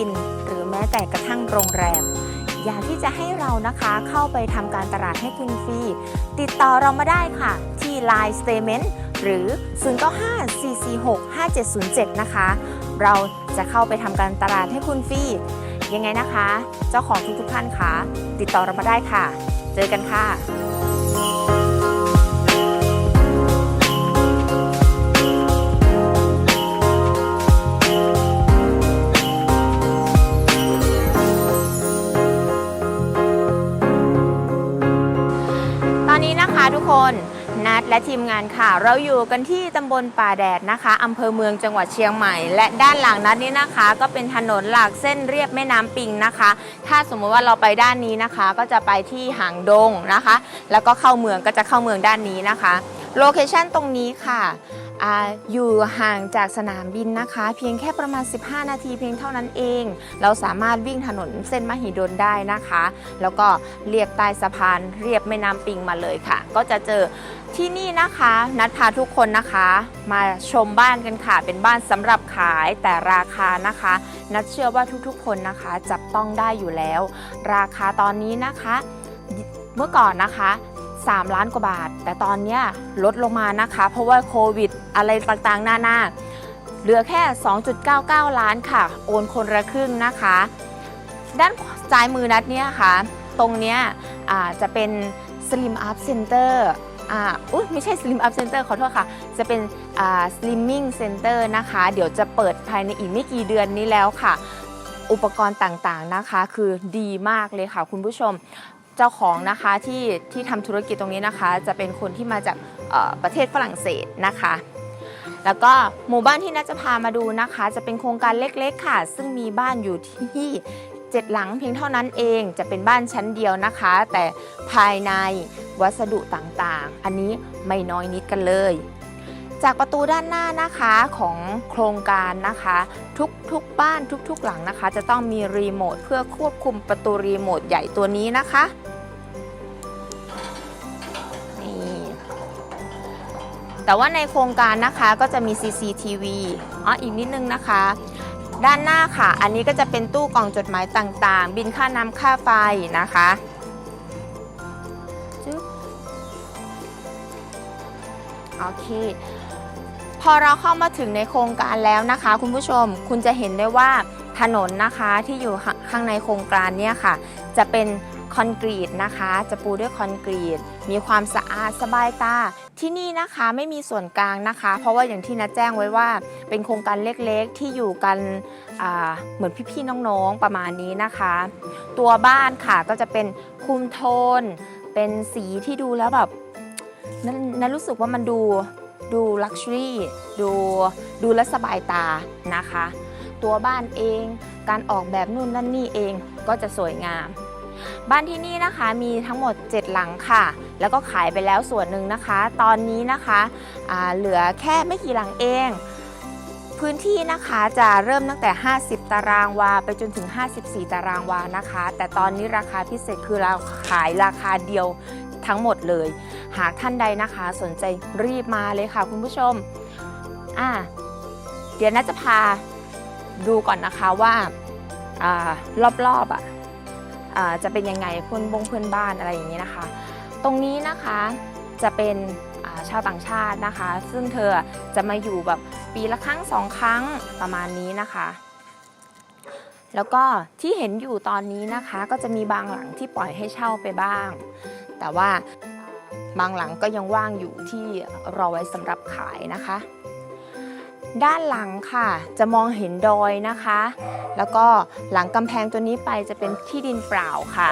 ิน หรือแม้แต่กระทั่งโรงแรม อยากที่จะให้เรานะคะเข้าไปทำการตลาดให้คุณฟรี ติดต่อเรามาได้ค่ะ ที่ Line Statement หรือ 0954465707 นะคะ เราจะเข้าไปทำการตลาดให้คุณฟรี ยังไงนะคะ เจ้าของทุกๆท่านคะติดต่อเรามาได้ค่ะ เจอกันค่ะ และทีมงานค่ะ เราอยู่กันที่ตำบลป่าแดดนะคะอำเภอเมืองจังหวัดเชียงใหม่ และด้านหลังนัดนี้นะคะ ก็เป็นถนนหลักเส้นเรียบแม่น้ำปิงนะคะ ถ้าสมมุติว่าเราไปด้านนี้นะคะ ก็จะไปที่หางดงนะคะ แล้วก็เข้าเมืองก็จะเข้าเมืองด้านนี้นะคะโลเคชันตรงนี้ค่ะอาอยู่ห่างจากสนามบินนะคะ เพียงแค่ประมาณ 15 นาทีเพียงเท่านั้นเอง เราสามารถวิ่งถนนเส้นมหิดลได้นะคะ แล้วก็เรียบใต้สะพานเรียบแม่น้ำปิงมาเลยค่ะ ก็จะเจอ ที่นี่นะคะ นัดพาทุกคนนะคะ มาชมบ้านกันค่ะ เป็นบ้านสำหรับขายแต่ราคานะคะ นัดเชื่อว่าทุกๆคนนะคะจับต้องได้อยู่แล้ว ราคาตอนนี้นะคะ เมื่อก่อนนะคะ 3 ล้านกว่าบาท แต่ตอนนี้ลดลงมานะคะ เพราะว่าโควิดอะไรต่างๆ หน้าๆเหลือแค่ 2.99 ล้านค่ะ โอนคนละครึ่งนะคะ ด้านซ้ายมือนัดเนี่ยค่ะ ตรงเนี้ยจะเป็น Slim Up Center อ่าอุ้ยไม่ใช่ Slim Up Center ขอโทษค่ะ จะเป็นอ่า Slimming Center นะคะ เดี๋ยวจะเปิดภายในอีกไม่กี่เดือนนี้แล้วค่ะ อุปกรณ์ต่างๆนะคะ คือดีมากเลยค่ะคุณผู้ชมเจ้าของนะคะที่ที่ทำธุรกิจตรงนี้นะคะ จะเป็นคนที่มาจากประเทศฝรั่งเศสนะคะ แล้วก็หมู่บ้านที่นัทจะพามาดูนะคะ จะเป็นโครงการเล็กๆค่ะ ซึ่งมีบ้านอยู่ที่ เจ็ดหลังเพียงเท่านั้นเองจะเป็นบ้านชั้นเดียวนะคะ แต่ภายในวัสดุต่างๆ อันนี้ไม่น้อยนิดกันเลย จากประตูด้านหน้านะคะของโครงการนะคะ ทุกๆบ้านทุกๆหลังนะคะ จะต้องมีรีโมทเพื่อควบคุมประตูรีโมทใหญ่ตัวนี้นะคะนี่แต่ว่าในโครงการนะคะก็จะมี CCTV อ๋ออีกนิดนึงนะคะ ด้านหน้าค่ะ อันนี้ก็จะเป็นตู้กล่องจดหมายต่างๆ บินค่าน้ำค่าไฟนะคะโอเคพอเราเข้ามาถึงในโครงการแล้วนะคะ คุณผู้ชมคุณจะเห็นได้ว่าถนนนะคะที่อยู่ข้าข้างในโครงการเนี่ยค่ะ จะเป็น คอนกรีตนะคะ จะปูด้วยคอนกรีต มีความสะอาดสบายตา ที่นี่นะคะไม่มีส่วนกลางนะคะ เพราะว่าอย่างที่นัดแจ้งไว้ว่า เป็นโครงการเล็กๆ ที่อยู่กันเหมือนพี่ๆน้องๆประมาณนี้นะคะ ตัวบ้านค่ะก็จะเป็นคุมโทน เป็นสีที่ดูแล้วแบบนั้นนันรู้สึกว่ามันดูดูลักชัวรี่ดูดูแลสบายตานะคะ ตัวบ้านเองการออกแบบนู่นนั่นนี่เองก็จะสวยงาม บ้านที่นี่นะคะมีทั้งหมด 7 หลังค่ะ แล้วก็ขายไปแล้วส่วนหนึ่งนะคะ ตอนนี้นะคะเหลือแค่ไม่กี่หลังเอง พื้นที่นะคะจะเริ่มตั้งแต่ 50 ตารางวา ไปจนถึง 54 ตารางวานะคะ แต่ตอนนี้ราคาพิเศษคือเราขายราคาเดียวทั้งหมดเลย หากท่านใดนะคะสนใจรีบมาเลยค่ะคุณผู้ชมอ่าเดี๋ยวน่าจะพาดูก่อนนะคะว่าอารอบๆอะอ่า จะเป็นยังไงเพื่อนบงเพื่อนบ้านอะไรอย่างนี้นะคะ ตรงนี้นะคะจะเป็นาชาวต่างชาตินะคะ ซึ่งเธอจะมาอยู่แบบปีละครั้งสองครั้งประมาณนี้นะคะ แล้วก็ที่เห็นอยู่ตอนนี้นะคะก็จะมีบางหลังที่ปล่อยให้เช่าไปบ้าง แต่ว่าบางหลังก็ยังว่างอยู่ที่รอไว้สำหรับขายนะคะ ด้านหลังค่ะ จะมองเห็นดอยนะคะ แล้วก็หลังกำแพงตัวนี้ไปจะเป็นที่ดินเปล่าค่ะ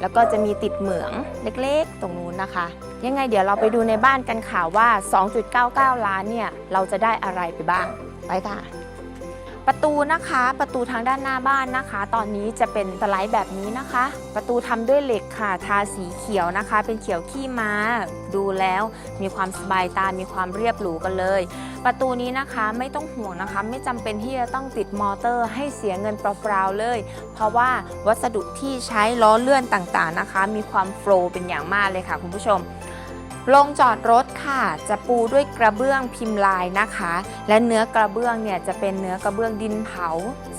แล้วก็จะมีติดเหมืองเล็กๆ ตรงนู้นนะคะ ยังไงเดี๋ยวเราไปดูในบ้านกันค่ะว่า 2.99 ล้านเนี่ย เราจะได้อะไรไปบ้าง ไปค่ะ ประตูนะคะประตูทางด้านหน้าบ้านนะคะ ตอนนี้จะเป็นสไลด์แบบนี้นะคะ ประตูทำด้วยเหล็กค่ะทาสีเขียวนะคะ เป็นเขียวขี้ม้า ดูแล้วมีความสบายตา มีความเรียบหรูกันเลย ประตูนี้นะคะไม่ต้องห่วงนะคะ ไม่จำเป็นที่จะต้องติดมอเตอร์ ให้เสียเงินเปล่าๆเลย เพราะว่าวัสดุที่ใช้ล้อเลื่อนต่างๆนะคะ มีความโฟล์เป็นอย่างมากเลยค่ะคุณผู้ชม ลงจอดรถค่ะ จะปูด้วยกระเบื้องพิมพ์ลายนะคะ และเนื้อกระเบื้องเนี่ยจะเป็นเนื้อกระเบื้องดินเผา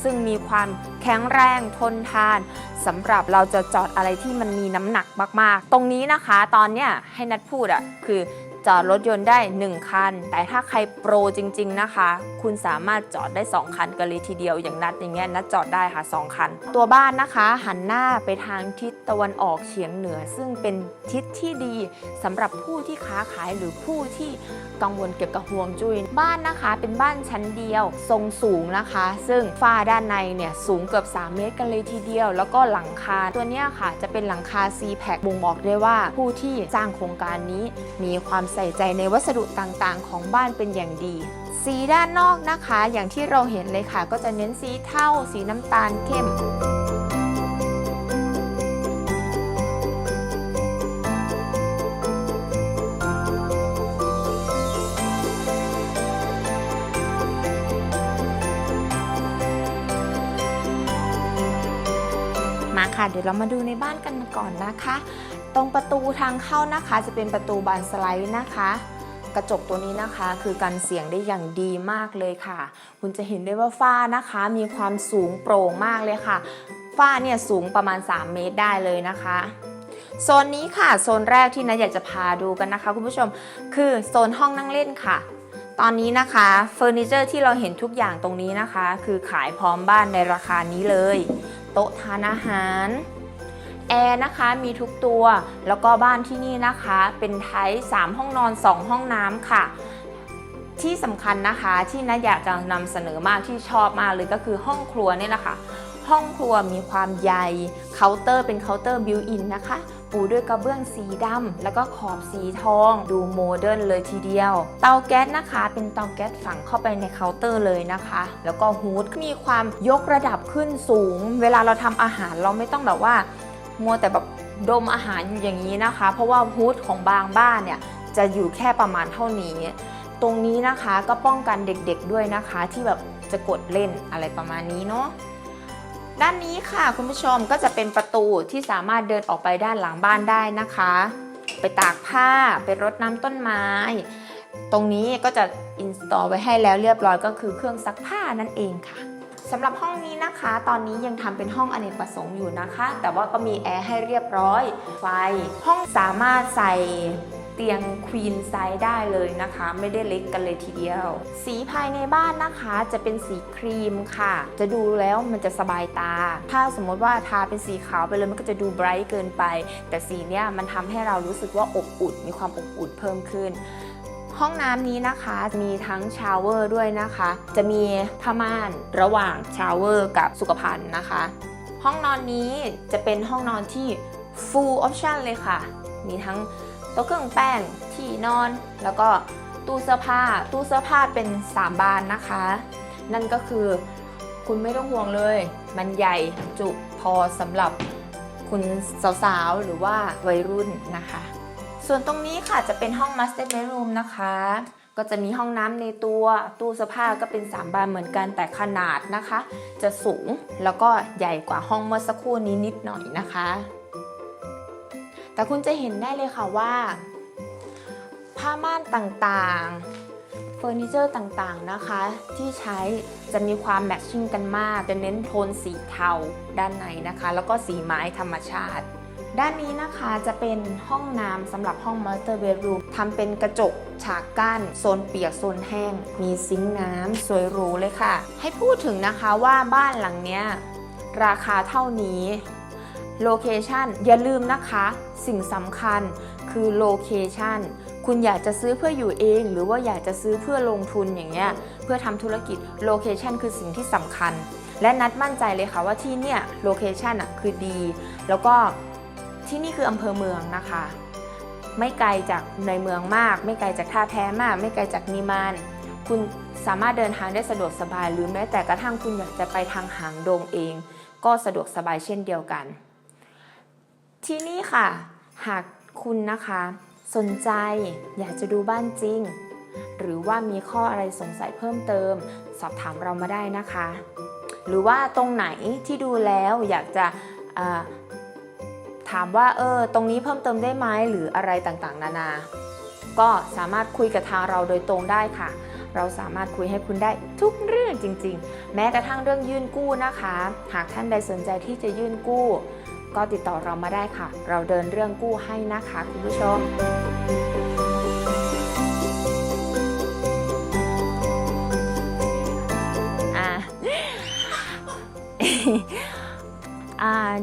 ซึ่งมีความแข็งแรงทนทานสำหรับเราจะจอดอะไรที่มันมีน้ำหนักมากๆ ตรงนี้นะคะ ตอนเนี้ยให้นัดพูดอะคือ จอดรถยนต์ได้ 1 คัน แต่ถ้าใครโปรจริง ๆนะคะ คุณสามารถจอดได้ 2 คันกันเลยทีเดียวอย่างนัดอย่างเงี้ยนัดจอดได้ค่ะ 2 คัน ตัวบ้านนะคะ หันหน้าไปทางทิศตะวันออกเฉียงเหนือ ซึ่งเป็นทิศที่ดีสำหรับผู้ที่ค้าขายหรือผู้ที่กังวลเกี่ยวกับห่วงจุ้ยบ้านนะคะ เป็นบ้านชั้นเดียวทรงสูงนะคะ ซึ่งฝ้าด้านในเนี่ยสูงเกือบ 3 เมตรกันเลยทีเดียว แล้วก็หลังคาตัวเนี้ยค่ะ จะเป็นหลังคา c p a c บ่งบอกได้ว่าผู้ที่สร้างโครงการนี้มีความใส่ใจในวัสดุต่างๆ ของบ้านเป็นอย่างดี สีด้านนอกนะคะ อย่างที่เราเห็นเลยค่ะ ก็จะเน้นสีเทาสีน้ำตาลเข้มมาค่ะเดี๋ยวเรามาดูในบ้านกันก่อนนะคะ ตรงประตูทางเข้านะคะจะเป็นประตูบานสไลด์นะคะ กระจกตัวนี้นะคะคือกันเสียงได้อย่างดีมากเลยค่ะ คุณจะเห็นได้ว่าฝ้านะคะ มีความสูงโปร่งมากเลยค่ะ ฝ้าเนี่ยสูงประมาณ 3 เมตรได้เลยนะคะโซนนี้ค่ะโซนแรกที่นะอยากจะพาดูกันนะคะ คุณผู้ชมคือโซนห้องนั่งเล่นค่ะ ตอนนี้นะคะเฟอร์นิเจอร์ที่เราเห็นทุกอย่างตรงนี้นะคะ คือขายพร้อมบ้านในราคานี้เลย โต๊ะทานอาหาร แอร์นะคะมีทุกตัว แล้วก็บ้านที่นี่นะคะ เป็นไทป์3ห้องนอน 2 ห้องน้ำค่ะ ที่สำคัญนะคะที่นัอยากจะนำเสนอมากที่ชอบมากเลยก็คือห้องครัวนี่แหละค่ะห้องครัวมีความใหญ่เคาน์เตอร์เป็นเคาน์เตอร์บิวอินนะคะ ปูด้วยกระเบื้องสีดำแล้วก็ขอบสีทอง ดูโมเดิร์นเลยทีเดียว เตาแก๊สนะคะ เป็นเตาแก๊สฝังเข้าไปในเคาน์เตอร์เลยนะคะ แล้วก็ฮูดมีความยกระดับขึ้นสูง เวลาเราทำอาหารเราไม่ต้องแบบว่า มัวแต่แบบดมอาหารอยู่อย่างนี้นะคะ เพราะว่าฮูดของบางบ้านเนี่ยจะอยู่แค่ประมาณเท่านี้ ตรงนี้นะคะก็ป้องกันเด็กๆด้วยนะคะ ที่แบบจะกดเล่นอะไรประมาณนี้เนาะด้านนี้ค่ะคุณผู้ชมก็จะเป็นประตูที่สามารถเดินออกไปด้านหลังบ้านได้นะคะ ไปตากผ้าไปรดน้ำต้นไม้ ตรงนี้ก็จะอินสตอลไว้ให้แล้วเรียบร้อยก็คือเครื่องซักผ้านั่นเองค่ะ สำหรับห้องนี้นะคะ ตอนนี้ยังทำเป็นห้องอเนกประสงค์อยู่นะคะ แต่ว่าก็มีแอร์ให้เรียบร้อย ไฟ ห้องสามารถใส่เตียงควีนไซส์ได้เลยนะคะ ไม่ได้เล็กกันเลยทีเดียว สีภายในบ้านนะคะจะเป็นสีครีมค่ะ จะดูแล้วมันจะสบายตา ถ้าสมมติว่าทาเป็นสีขาวไปเลยมันก็จะดูไบรท์เกินไป แต่สีเนี้ยมันทำให้เรารู้สึกว่าอบอุ่นมีความอบอุ่นเพิ่มขึ้น ห้องน้ำนี้นะคะมีทั้งชาวเวอร์ด้วยนะคะ จะมีผ้าม่านระหว่างชาวเวอร์กับสุขภัณฑ์นะคะ ห้องนอนนี้จะเป็นห้องนอนที่ full option เลยค่ะ มีทั้งโต๊ะเครื่องแป้งที่นอน แล้วก็ตู้เสื้อผ้า ตู้เสื้อผ้าเป็น 3 บานนะคะ นั่นก็คือคุณไม่ต้องห่วงเลย มันใหญ่จุพอสำหรับคุณสาวๆ หรือว่าวัยรุ่นนะคะ ส่วนตรงนี้ค่ะจะเป็นห้อง master bedroom นะคะ ก็จะมีห้องน้ำในตัวตู้เสื้อผ้าก็เป็น 3 บานเหมือนกันแต่ขนาดนะคะ จะสูงแล้วก็ใหญ่กว่าห้องเมื่อสักครู่นี้นิดหน่อยนะคะ แต่คุณจะเห็นได้เลยค่ะว่า ผ้าม่านต่างๆเฟอร์นิเจอร์ต่างๆนะคะ ที่ใช้จะมีความแมทชิ่งกันมาก จะเน้นโทนสีเทาด้านในนะคะ แล้วก็สีไม้ธรรมชาติ ด้านนี้นะคะจะเป็นห้องน้ำสำหรับห้อง Master Bedroom ทำเป็นกระจกฉากกั้นโซนเปียกโซนแห้ง มีซิงค์น้ำสวยหรูเลยค่ะ ให้พูดถึงนะคะว่าบ้านหลังเนี้ยราคาเท่านี้โลเคชันอย่าลืมนะคะ สิ่งสำคัญคือโลเคชันคุณอยากจะซื้อเพื่ออยู่เอง หรือว่าอยากจะซื้อเพื่อลงทุนอย่างเงี้ยเพื่อทำธุรกิจโลเคชันคือสิ่งที่สำคัญ และนัดมั่นใจเลยค่ะว่าที่เนี่ยโลเคชันอะคือดี แล้วก็ ที่นี่คืออำเภอเมืองนะคะ ไม่ไกลจากในเมืองมาก ไม่ไกลจากท่าแพ้มาก ไม่ไกลจากนิมานคุณสามารถเดินทางได้สะดวกสบาย หรือแม้แต่กระทั่งคุณอยากจะไปทางหางดงเอง ก็สะดวกสบายเช่นเดียวกัน ที่นี่ค่ะ หากคุณนะคะ สนใจอยากจะดูบ้านจริง หรือว่ามีข้ออะไรสงสัยเพิ่มเติม สอบถามเรามาได้นะคะ หรือว่าตรงไหนที่ดูแล้วอยากจะ ถามว่าเออตรงนี้เพิ่มเติมได้ไหมหรืออะไรต่างๆ นานา ก็สามารถคุยกับทางเราโดยตรงได้ค่ะ เราสามารถคุยให้คุณได้ทุกเรื่องจริง ๆ แม้กระทั่งเรื่องยื่นกู้นะคะ หากท่านใดสนใจที่จะยื่นกู้ ก็ติดต่อเรามาได้ค่ะ เราเดินเรื่องกู้ให้นะคะคุณผู้ชมอ่าอ่า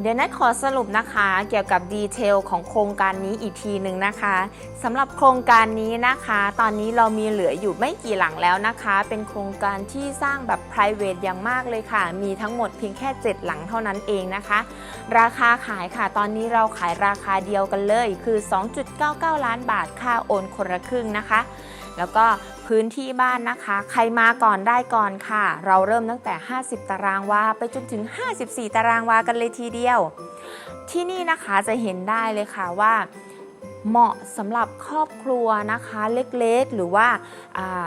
เดี๋ยวนัดขอสรุปนะคะเกี่ยวกับดีเทลของโครงการนี้อีกทีหนึ่งนะคะสำหรับโครงการนี้นะคะ ตอนนี้เรามีเหลืออยู่ไม่กี่หลังแล้วนะคะ เป็นโครงการที่สร้างแบบ p r i v a t e อย่างมากเลยค่ะ มีทั้งหมดเพียงแค่ 7 หลังเท่านั้นเองนะคะ ราคาขายค่ะ ตอนนี้เราขายราคาเดียวกันเลย คือ 2.99 ล้านบาทค่าโอนคนละครึ่งนะคะ แล้วก็ พื้นที่บ้านนะคะ ใครมาก่อนได้ก่อนค่ะ เราเริ่มตั้งแต่ 50 ตารางวาไปจนถึง 54 ตารางวากันเลยทีเดียว ที่นี่นะคะจะเห็นได้เลยค่ะว่า เหมาะสำหรับครอบครัวนะคะเล็กๆ หรือว่าอ่า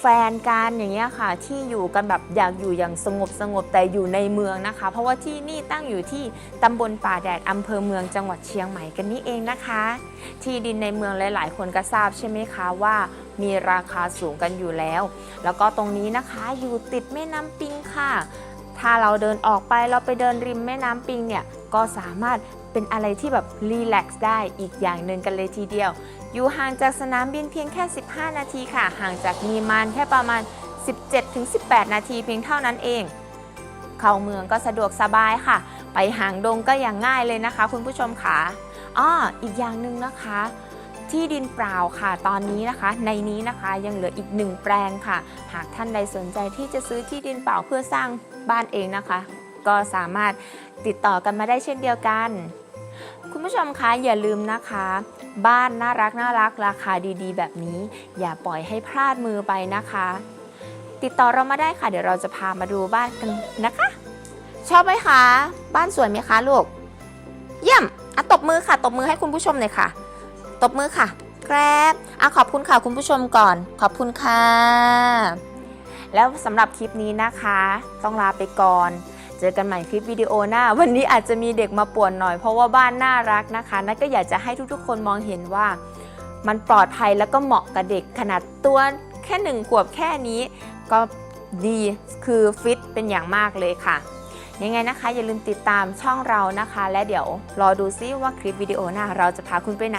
แฟนกันอย่างเงี้ยค่ะที่อยู่กันแบบอยากอยู่อย่างสงบสงบแต่อยู่ในเมืองนะคะ เพราะว่าที่นี่ตั้งอยู่ที่ตำบลป่าแดดอำเภอเมืองจังหวัดเชียงใหม่กันนี่เองนะคะ ที่ดินในเมืองหลาย ๆ คนก็ทราบใช่ไหมคะว่า มีราคาสูงกันอยู่แล้ว แล้วก็ตรงนี้นะคะอยู่ติดแม่น้ำปิงค่ะ ถ้าเราเดินออกไปเราไปเดินริมแม่น้ำปิงเนี่ยก็สามารถเป็นอะไรที่แบบรีแลกซ์ได้อีกอย่างหนึ่งกันเลยทีเดียว อยู่ห่างจากสนามบินเพียงแค่ 15 นาทีค่ะ ห่างจากนีมานแค่ประมาณ 17-18 นาทีเพียงเท่านั้นเอง เข้าเมืองก็สะดวกสบายค่ะ ไปหางดงก็อย่างง่ายเลยนะคะ คุณผู้ชมค่ะอ้ออีกอย่างหนึ่งนะคะ ที่ดินเปล่าค่ะ ตอนนี้นะคะ ในนี้นะคะยังเหลืออีกหนึ่งแปลงค่ะ หากท่านใดสนใจที่จะซื้อที่ดินเปล่าเพื่อสร้างบ้านเองนะคะ ก็สามารถติดต่อกันมาได้เช่นเดียวกัน คุณผู้ชมคะอย่าลืมนะคะ บ้านน่ารักน่ารักราคาดีๆ แบบนี้ อย่าปล่อยให้พลาดมือไปนะคะ ติดต่อเรามาได้ค่ะ เดี๋ยวเราจะพามาดูบ้านกันนะคะ ชอบไหมคะ บ้านสวยไหมคะลูก เยี่ยมอะตบมือค่ะ ตบมือให้คุณผู้ชมหน่อยค่ะ ตบมือค่ะแกรบอะขอบคุณค่ะคุณผู้ชมก่อน ขอบคุณค่ะ แล้วสำหรับคลิปนี้นะคะ ต้องลาไปก่อน เจอกันใหม่คลิปวิดีโอหน้า วันนี้อาจจะมีเด็กมาป่วนหน่อยเพราะว่าบ้านน่ารักนะคะนัทก็อยากจะให้ทุกๆ คนมองเห็นว่า มันปลอดภัยแล้วก็เหมาะกับเด็กขนาดตัวแค่หนึ่งขวบแค่นี้ ก็ดีคือฟิตเป็นอย่างมากเลยค่ะ ยังไงนะคะ อย่าลืมติดตามช่องเรานะคะ และเดี๋ยวรอดูซิว่าคลิปวิดีโอหน้าเราจะพาคุณไปไหน